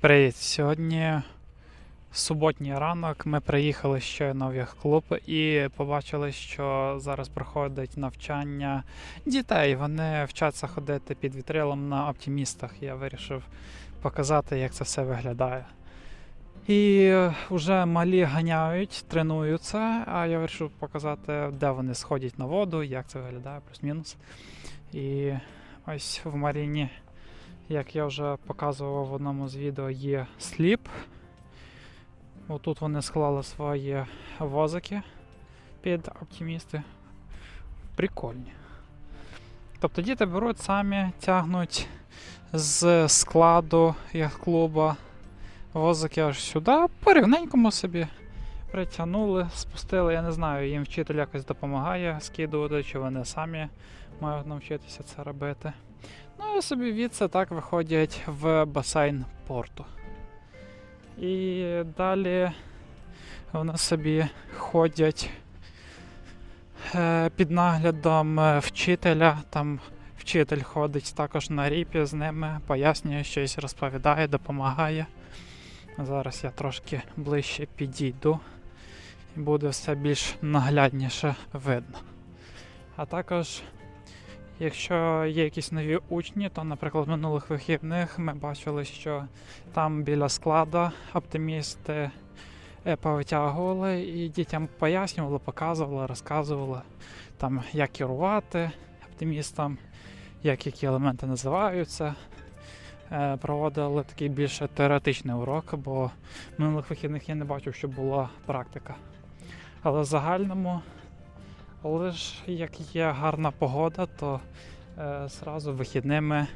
Привіт! Сьогодні суботній ранок. Ми приїхали щойно в яхт-клуб і побачили, що зараз проходить навчання дітей. Вони вчаться ходити під вітрилом на оптимістах. Я вирішив показати, як це все виглядає. І вже малі ганяють, тренуються, а я вирішив показати, де вони сходять на воду, як це виглядає, плюс-мінус. І ось в Маріні як я вже показував в одному з відео, є сліп. Отут вони склали свої возики під оптимісти. Прикольні. Тобто діти беруть самі, тягнуть з складу яхт-клуба возики аж сюди, по рівненькому собі притягнули, спустили. Я не знаю, їм вчитель якось допомагає скидувати, чи вони самі мають навчитися це робити. Ну і собі відси так виходять в басейн порту. І далі вони собі ходять е, під наглядом е, вчителя. Там вчитель ходить також на ріпі з ними, пояснює щось, розповідає, допомагає. Зараз я трошки ближче підійду і буде все більш наглядніше видно. А також Якщо є якісь нові учні, то, наприклад, минулих вихідних ми бачили, що там біля складу оптимісти е, повитягували і дітям пояснювали, показували, розказували, там, як керувати оптимістом, як які елементи називаються. Е, Проводили такий більше теоретичний урок, бо минулих вихідних я не бачив, що була практика. Але в загальному але ж як є гарна погода, то е, зразу вихідними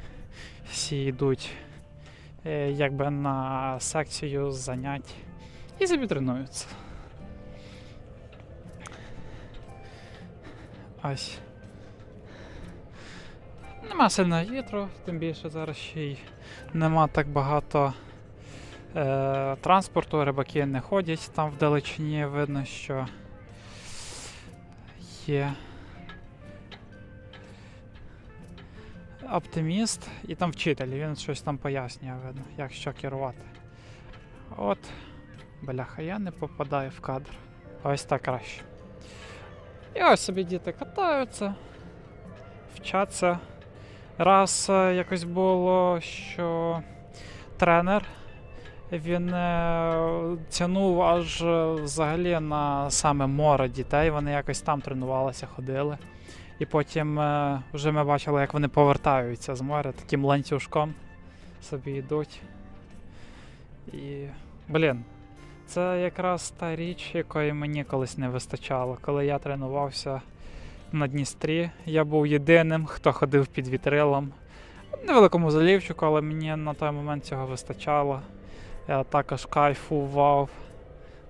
всі йдуть е, якби на секцію занять і собі тренуються. Ось. Нема сильного вітру, тим більше зараз ще й нема так багато е, транспорту, рибаки не ходять там вдалечині, видно, що є оптиміст і там вчитель, він щось там пояснює, видно, як що керувати. От, бляха, я не попадаю в кадр. Ось так краще. І ось собі діти катаються, вчаться. Раз е, якось було, що тренер він е, тянув аж е, взагалі на саме море дітей. Вони якось там тренувалися, ходили. І потім е, вже ми бачили, як вони повертаються з моря таким ланцюжком собі йдуть. І. Блін, це якраз та річ, якої мені колись не вистачало. Коли я тренувався на Дністрі, я був єдиним, хто ходив під вітрилом. Невеликому залівчику, але мені на той момент цього вистачало. Я також кайфував.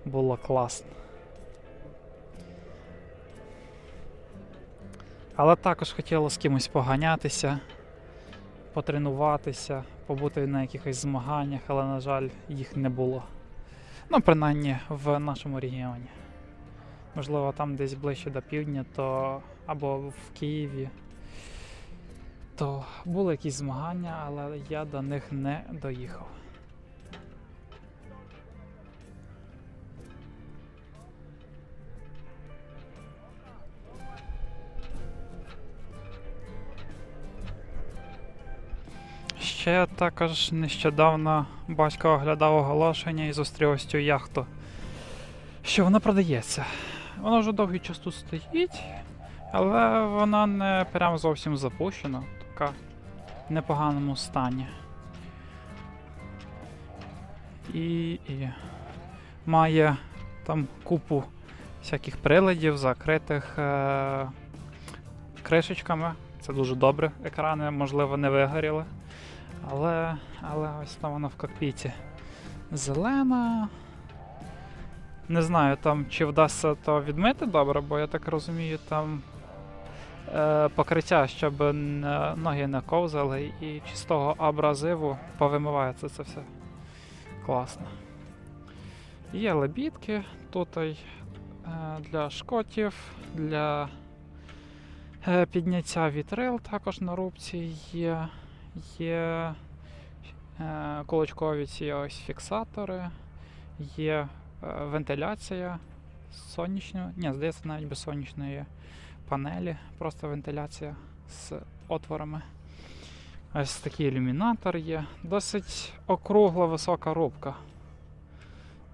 Було класно. Але також хотіло з кимось поганятися, потренуватися, побути на якихось змаганнях, але, на жаль, їх не було. Ну, принаймні в нашому регіоні. Можливо, там десь ближче до півдня, то або в Києві, то були якісь змагання, але я до них не доїхав. Ще також нещодавно батько оглядав оголошення і зустрів ось цю яхту. Що вона продається. Вона вже довгий час тут стоїть, але вона не прям зовсім запущена, така в непоганому стані. І, і має там купу всяких приладів, закритих е- кришечками. Це дуже добре. Екрани, можливо, не вигоріли. Але але ось там вона в кокпіті. Зелена. Не знаю, там чи вдасться то відмити добре, бо я так розумію, там е, покриття, щоб ноги не ковзали, і чистого абразиву повимивається це все. Класно. Є лебідки тут е, для шкотів, для е, підняття вітрил також на рубці є. Є е, кулачкові ці ось фіксатори, є е, вентиляція сонячної, ні, здається, навіть без сонячної панелі, просто вентиляція з отворами. Ось такий ілюмінатор є. Досить округла висока рубка.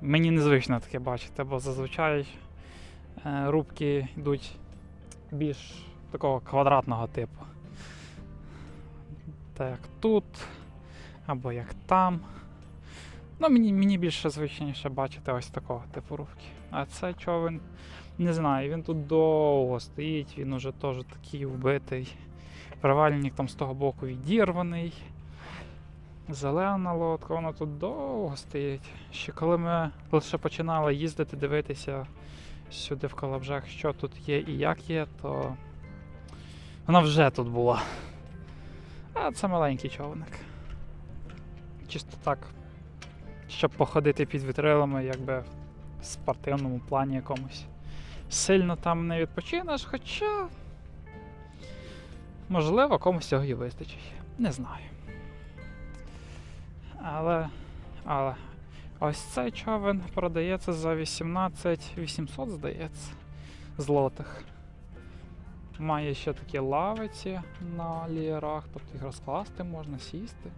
Мені незвично таке бачити, бо зазвичай е, рубки йдуть більш такого квадратного типу. Так як тут, або як там. Ну, мені, мені більше звичніше бачити ось такого типу рубки. А це човен, не знаю, він тут довго стоїть, він уже теж такий вбитий. Привальник там з того боку відірваний. Зелена лодка, вона тут довго стоїть. Ще коли ми лише починали їздити, дивитися сюди в Калабжах, що тут є і як є, то вона вже тут була. А це маленький човник. Чисто так, щоб походити під вітрилами, якби в спортивному плані якомусь. Сильно там не відпочинеш, хоча. Можливо, комусь цього і вистачить. Не знаю. Але. Але. Ось цей човен продається за 18 800, здається, злотих. Має ще такі лавиці на лієрах, тобто їх розкласти можна сісти.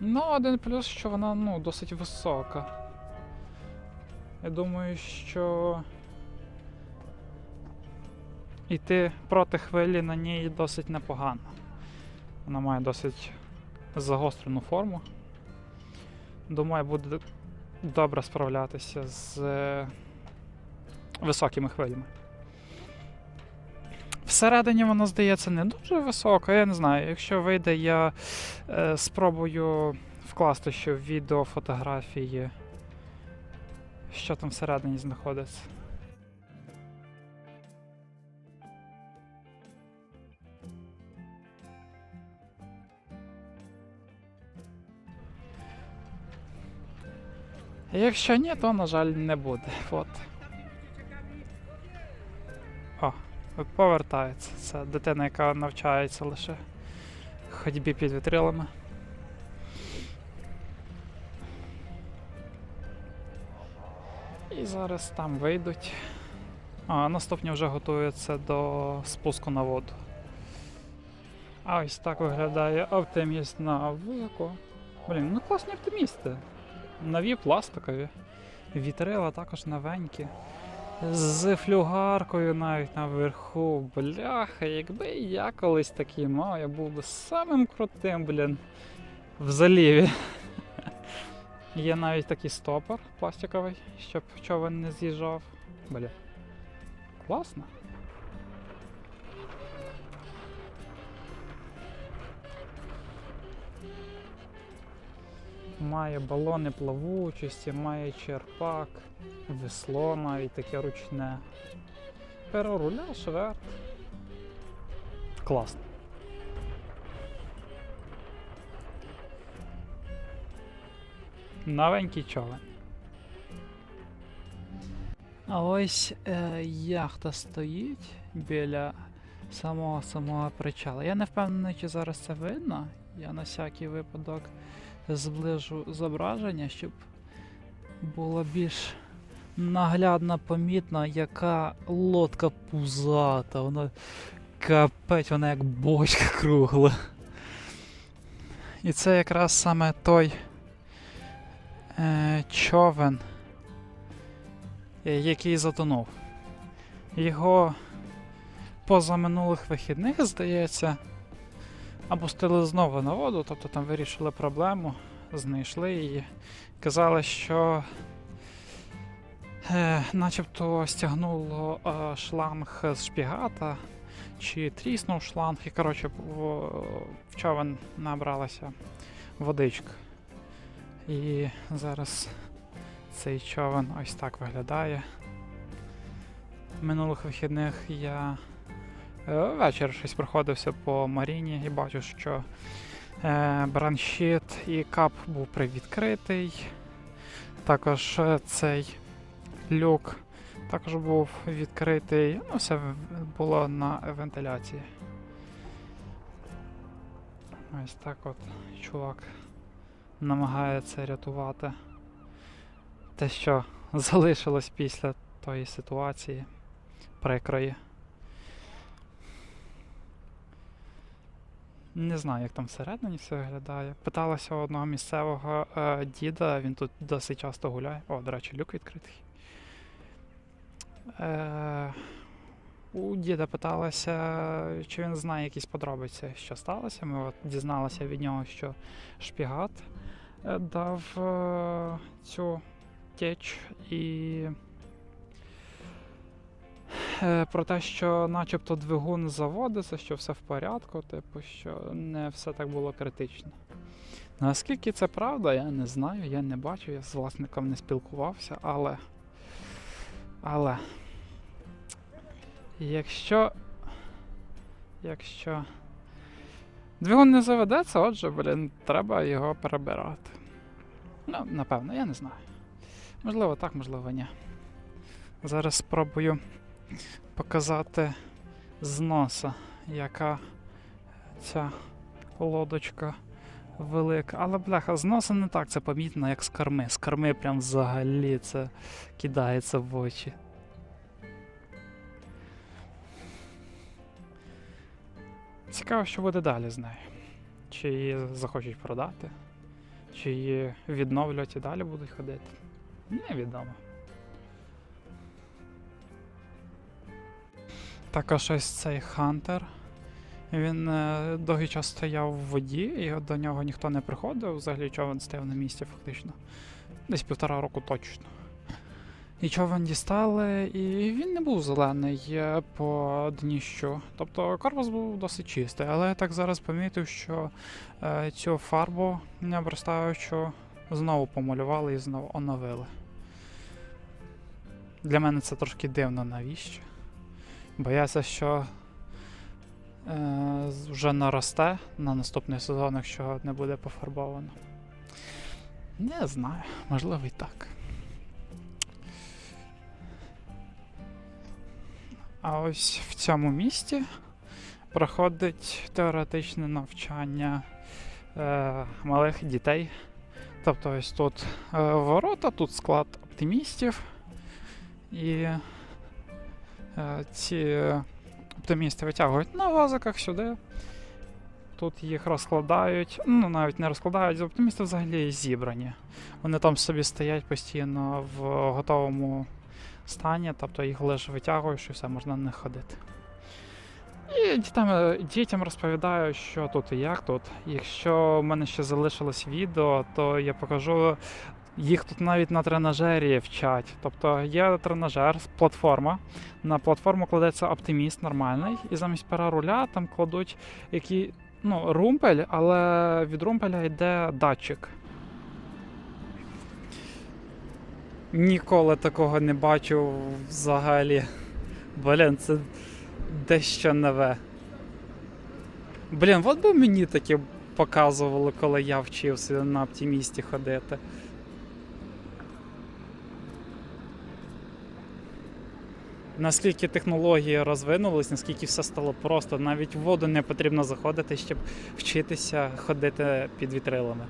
Ну, один плюс, що вона ну, досить висока. Я думаю, що йти проти хвилі на ній досить непогано. Вона має досить загострену форму. Думаю, буде добре справлятися з е, високими хвилями. Всередині воно здається не дуже високо, я не знаю. Якщо вийде, я е, спробую вкласти ще в відео фотографії, що там всередині знаходиться. Якщо ні, то, на жаль, не буде. От. Повертається. Це дитина, яка навчається лише ходьбі під вітрилами. І зараз там вийдуть. А наступні вже готуються до спуску на воду. А ось так виглядає оптиміст на вузику. Блін, ну класні оптимісти. Нові пластикові. Вітрила також новенькі. З флюгаркою навіть наверху. Бляха, якби я колись такий мав, я був би самим крутим, блін, в заліві. Є навіть такий стопор пластиковий, щоб човен не з'їжджав. Бля. Класно. Має балони плавучості, має черпак, весло навіть таке ручне. Перо руля, шверт. Класно. Новенький човен. А ось е, яхта стоїть біля самого самого причала. Я не впевнений, чи зараз це видно. Я на всякий випадок зближу зображення, щоб було більш наглядно помітно, яка лодка пузата. Вона капець, вона як бочка кругла. І це якраз саме той е, човен, який затонув. Його поза минулих вихідних, здається, опустили знову на воду, тобто там вирішили проблему, знайшли її. Казали, що е, начебто стягнуло е, шланг з шпігата, чи тріснув шланг, і коротше в, в човен набралася водичка. І зараз цей човен ось так виглядає. Минулих вихідних я е, ввечері щось проходився по Маріні і бачу, що е, бранщит і кап був привідкритий. Також е, цей люк також був відкритий. Ну, все було на вентиляції. Ось так от чувак намагається рятувати те, що залишилось після тої ситуації прикрої. Не знаю, як там всередині все виглядає. Питалася одного місцевого е, діда, він тут досить часто гуляє. О, до речі, люк відкритий. Е, у діда питалася, чи він знає якісь подробиці, що сталося. Ми от дізналися від нього, що шпігат е, дав е, цю теч і про те, що начебто двигун заводиться, що все в порядку, типу, що не все так було критично. Наскільки це правда, я не знаю, я не бачу, я з власником не спілкувався, але. Але. Якщо. Якщо. Двигун не заведеться, отже, блін, треба його перебирати. Ну, напевно, я не знаю. Можливо, так, можливо, ні. Зараз спробую показати з носа, яка ця лодочка велика. Але бляха, з носа не так це помітно, як з корми. З корми прям взагалі це кидається в очі. Цікаво, що буде далі з нею. Чи її захочуть продати, чи її відновлять і далі будуть ходити. Невідомо. Також ось цей Хантер. Він е, довгий час стояв в воді, і до нього ніхто не приходив, взагалі човен стояв на місці фактично. Десь півтора року точно. І човен дістали, і він не був зелений е, по дніщу. Тобто корпус був досить чистий, але я так зараз помітив, що е, цю фарбу не обростаючу знову помалювали і знову оновили. Для мене це трошки дивно навіщо. Боявся, що е, вже наросте на наступний сезон, якщо не буде пофарбовано. Не знаю, можливо і так. А ось в цьому місті проходить теоретичне навчання е, малих дітей. Тобто ось тут е, ворота, тут склад оптимістів. І ці оптимісти витягують на вазиках сюди. Тут їх розкладають, ну навіть не розкладають, оптимісти взагалі зібрані. Вони там собі стоять постійно в готовому стані, тобто їх лише витягуєш і все, можна на них ходити. І дітям, дітям розповідаю, що тут і як тут. Якщо в мене ще залишилось відео, то я покажу. Їх тут навіть на тренажері вчать. Тобто є тренажер, платформа. На платформу кладеться оптиміст нормальний, і замість пера руля там кладуть який, ну, румпель, але від румпеля йде датчик. Ніколи такого не бачив взагалі. Блін, це дещо нове. Блін, от би мені таке показували, коли я вчився на оптимісті ходити. Наскільки технології розвинулись, наскільки все стало просто, навіть в воду не потрібно заходити, щоб вчитися ходити під вітрилами.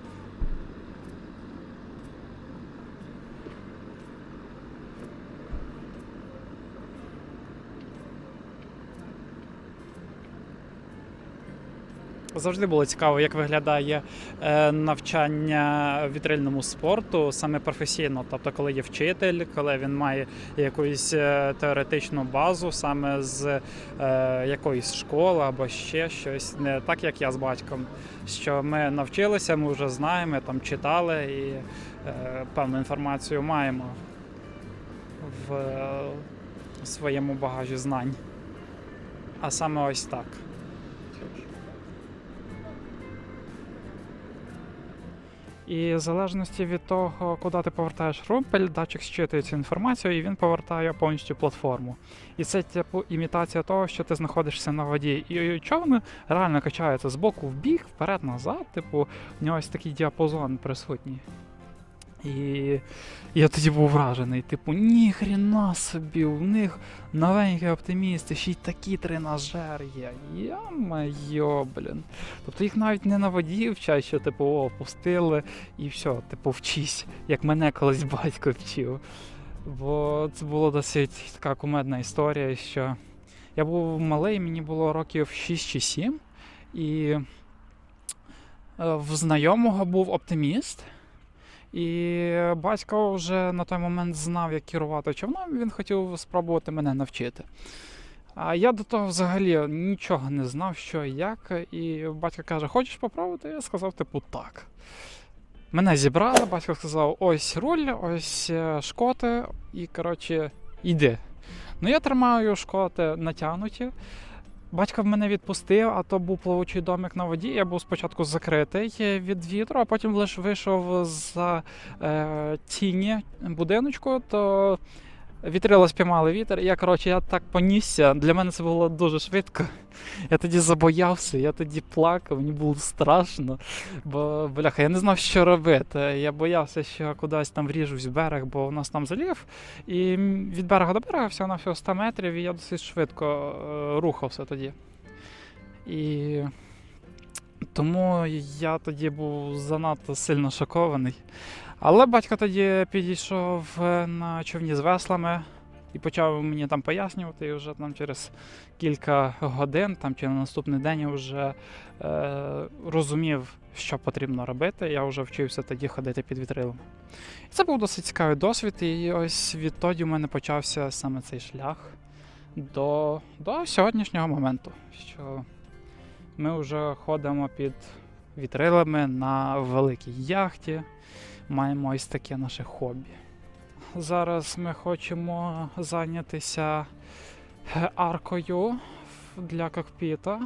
Завжди було цікаво, як виглядає е, навчання вітрильному спорту саме професійно. Тобто, коли є вчитель, коли він має якусь е, теоретичну базу саме з е, якоїсь школи або ще щось, не так як я з батьком. Що ми навчилися, ми вже знаємо, там читали і певну інформацію маємо в своєму багажі знань. А саме ось так. І в залежності від того, куди ти повертаєш румпель, датчик зчитує цю інформацію і він повертає повністю платформу. І це типу імітація того, що ти знаходишся на воді. І човен реально качається з боку в бік, вперед, назад. Типу, у нього ось такий діапазон присутній. І я тоді був вражений. Типу, ні хрена собі, у них новенькі оптимісти, ще й такі тренажери є. Я-майо, блін. Тобто їх навіть не на воді вчать, що типу, о, пустили і все, типу, вчись, як мене колись батько вчив. Бо це було досить така кумедна історія, що я був малий, мені було років 6 чи 7, і е, в знайомого був оптиміст. І батько вже на той момент знав, як керувати човном, він хотів спробувати мене навчити. А я до того взагалі нічого не знав, що і як. І батько каже: Хочеш попробувати? Я сказав, типу, так. Мене зібрали, батько сказав: ось руль, ось е, шкоти, і коротше, йди. Ну я тримаю шкоти натягнуті. Батько в мене відпустив, а то був плавучий домик на воді. Я був спочатку закритий від вітру, а потім лише вийшов з е, тіні будиночку, то вітрила спіймали вітер. Я, коротше, я так понісся. Для мене це було дуже швидко. Я тоді забоявся, я тоді плакав, мені було страшно. Бо, бляха, я не знав, що робити. Я боявся, що кудись там вріжусь в берег, бо у нас там залів. І від берега до берега всього на всього 100 метрів, і я досить швидко е, рухався тоді. І тому я тоді був занадто сильно шокований. Але батько тоді підійшов е, на човні з веслами і почав мені там пояснювати, і вже там через кілька годин, там чи на наступний день я вже е, розумів, що потрібно робити. Я вже вчився тоді ходити під вітрилом. І це був досить цікавий досвід, і ось відтоді у мене почався саме цей шлях до, до сьогоднішнього моменту. Що ми вже ходимо під вітрилами на великій яхті, маємо ось таке наше хобі. Зараз ми хочемо зайнятися е, аркою для кокпіта,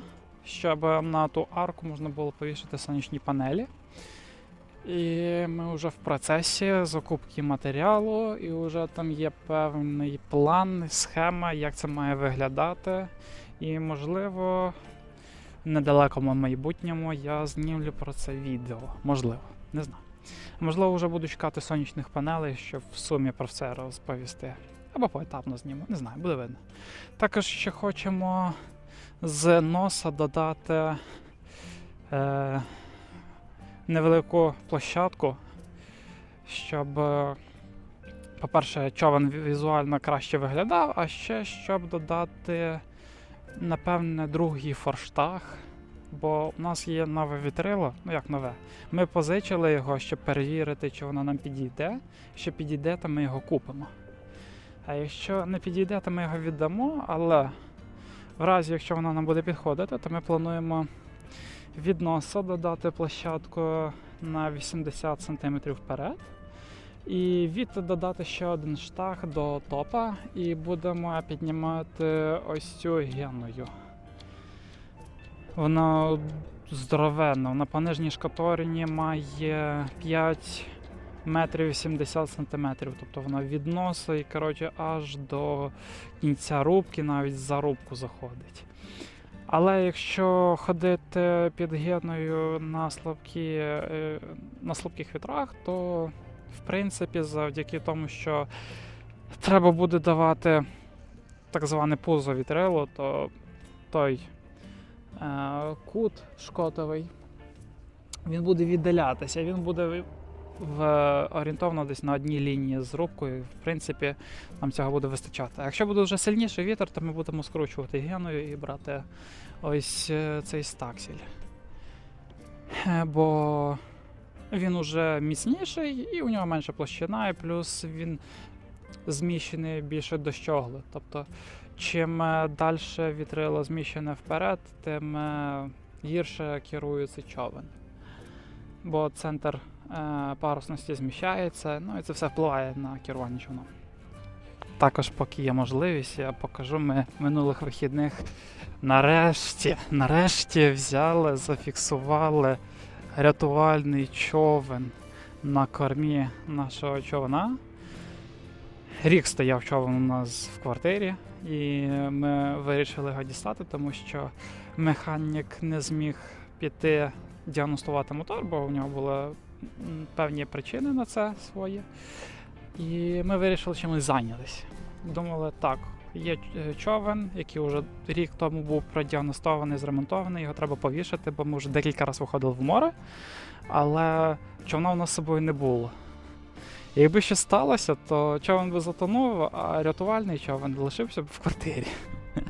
щоб на ту арку можна було повішати сонячні панелі. І ми вже в процесі закупки матеріалу, і вже там є певний план, схема, як це має виглядати. І, можливо, в недалекому майбутньому я знімлю про це відео. Можливо, не знаю. Можливо, вже буду чекати сонячних панелей, щоб в сумі про все розповісти. Або поетапно зніму, не знаю, буде видно. Також ще хочемо з носа додати е, невелику площадку, щоб, е, по-перше, човен візуально краще виглядав, а ще щоб додати, напевне, другий форштаг. Бо у нас є нове вітрило, ну як нове. Ми позичили його, щоб перевірити, чи воно нам підійде. Що підійде, то ми його купимо. А якщо не підійде, то ми його віддамо. Але в разі, якщо воно нам буде підходити, то ми плануємо від носа додати площадку на 80 см вперед. І від додати ще один штаг до топа, і будемо піднімати ось цю геною. Вона здоровенна, вона по нижній шкаторні має 5 метрів 70 сантиметрів. Тобто вона від носа і коротше, аж до кінця рубки, навіть за рубку заходить. Але якщо ходити під геною на, слабкі, е, на слабких вітрах, то в принципі завдяки тому, що треба буде давати так зване пузо вітрило, то той кут шкотовий, він буде віддалятися, він буде в, орієнтовно десь на одній лінії з рубкою. В принципі, нам цього буде вистачати. Якщо буде вже сильніший вітер, то ми будемо скручувати геною і брати ось е, цей стаксель. Е, Бо він уже міцніший і у нього менша площина, і плюс він зміщений більше до щогли. Тобто чим далі вітрило зміщене вперед, тим е, гірше керується човен. Бо центр е, парусності зміщається, ну і це все впливає на керування човном. Також, поки є можливість, я покажу ми минулих вихідних. Нарешті, нарешті взяли, зафіксували рятувальний човен на кормі нашого човна. Рік стояв човен у нас в квартирі, і ми вирішили його дістати, тому що механік не зміг піти діагностувати мотор, бо у нього були певні причини на це свої. І ми вирішили чимось зайнятися. Думали, так, є е, човен, який вже рік тому був продіагностований, зремонтований, його треба повішати, бо ми вже декілька разів виходили в море, але човна у нас з собою не було. Якби щось сталося, то човен би затонув, а рятувальний човен лишився б в квартирі.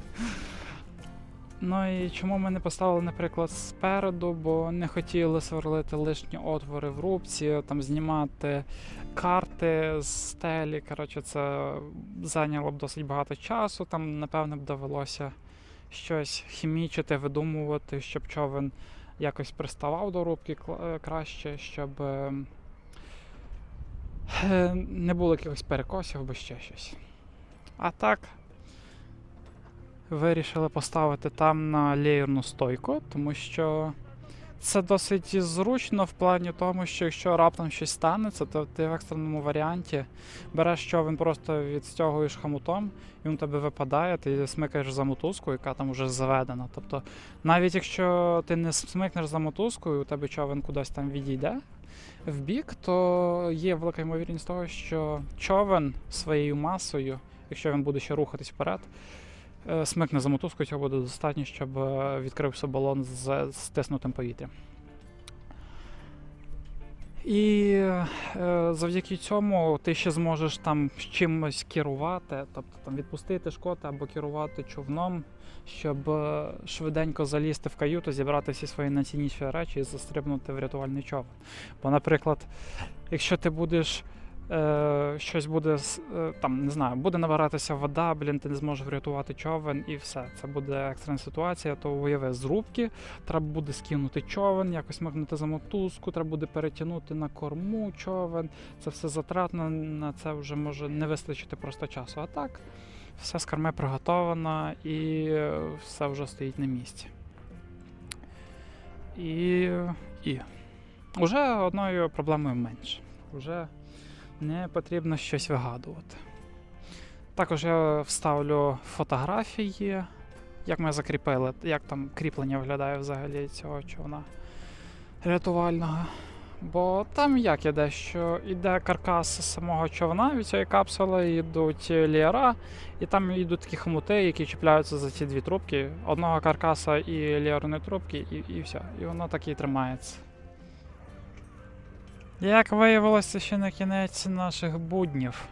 Ну і чому ми не поставили, наприклад, спереду, бо не хотіли сверлити лишні отвори в рубці, там знімати карти з стелі. Коротше, це зайняло б досить багато часу. Там, напевно, б довелося щось хімічити, видумувати, щоб човен якось приставав до рубки е, краще, щоб е, е, не було якихось перекосів або ще щось. А так, вирішили поставити там на леєрну стойку, тому що це досить зручно в плані тому, що якщо раптом щось станеться, то ти в екстреному варіанті береш човен, просто відстягуєш хомутом, він у тебе випадає, ти смикаєш за мотузку, яка там вже заведена. Тобто, навіть якщо ти не смикнеш за мотузку, і у тебе човен кудись там відійде в бік, то є велика ймовірність того, що човен своєю масою, якщо він буде ще рухатись вперед, е, смикне за мотузку, цього буде достатньо, щоб е, відкрився балон з стиснутим повітрям. І е, завдяки цьому ти ще зможеш там чимось керувати, тобто там відпустити шкоти або керувати човном, щоб е, швиденько залізти в каюту, зібрати всі свої найцінніші речі і застрибнути в рятувальний човен. Бо, наприклад, якщо ти будеш е, щось буде е, там, не знаю, буде набиратися вода, блін, ти не зможеш врятувати човен і все. Це буде екстрена ситуація, то уяви з рубки, треба буде скинути човен, якось мигнути за мотузку, треба буде перетягнути на корму човен. Це все затратно, на це вже може не вистачити просто часу. А так, все з корми приготовано і е, все вже стоїть на місці. І. і. Уже одною проблемою менше. Уже не потрібно щось вигадувати. Також я вставлю фотографії, як ми закріпили, як там кріплення виглядає взагалі цього човна рятувального. Бо там як іде, що іде каркас самого човна від цієї капсули, йдуть ліера, і там йдуть такі хомути, які чіпляються за ці дві трубки. Одного каркаса і ліерної трубки, і, і все. І воно так і тримається. Як виявилося, ще не кінець наших буднів.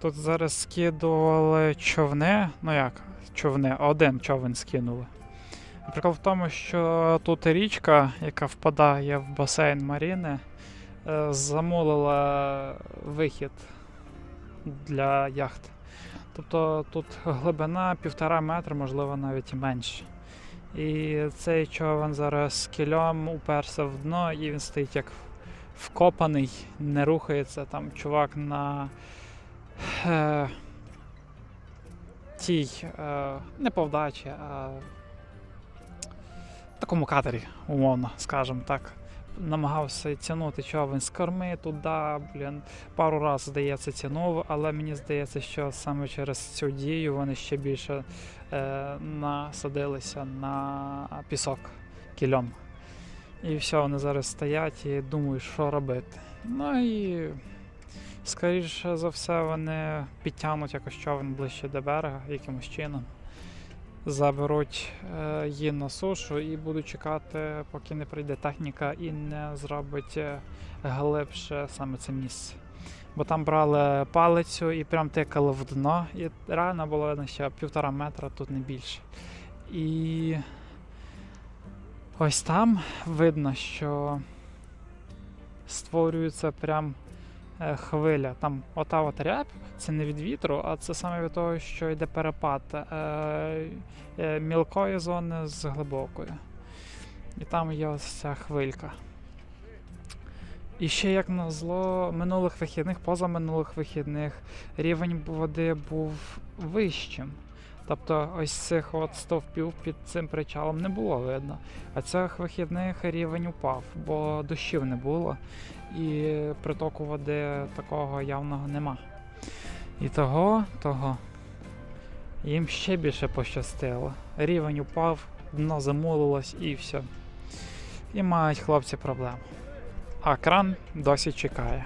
Тут зараз скидували човни. Ну як, човни, один човен скинули. Прикол в тому, що тут річка, яка впадає в басейн Маріни, е, замулила вихід для яхт. Тобто тут глибина півтора метра, можливо, навіть і менше. І цей човен зараз кільом уперся в дно, і він стоїть як вкопаний, не рухається. Там чувак на е, тій, е, не а такому катері, умовно, скажімо так. Намагався тягнути човен з корми туди, блін, пару разів, здається, тягнув, але мені здається, що саме через цю дію вони ще більше е, насадилися на пісок кільом. І все, вони зараз стоять і думають, що робити. Ну і скоріше за все вони підтягнуть якось човен ближче до берега якимось чином. Заберуть е, її на сушу і будуть чекати, поки не прийде техніка і не зробить е, глибше саме це місце. Бо там брали палицю і прям тикали в дно, і реально було видно, що півтора метра, тут не більше. І ось там видно, що створюється прям е, хвиля. Там ота от рябь, це не від вітру, а це саме від того, що йде перепад е, е, мілкої зони з глибокою. І там є ось ця хвилька. І ще як назло, минулих вихідних, поза минулих вихідних, рівень води був вищим. Тобто ось цих от стовпів під цим причалом не було видно. А цих вихідних рівень упав, бо дощів не було, і притоку води такого явного нема. І того, того їм ще більше пощастило. Рівень упав, дно замулилось і все. І мають хлопці проблему. а кран досі чекає.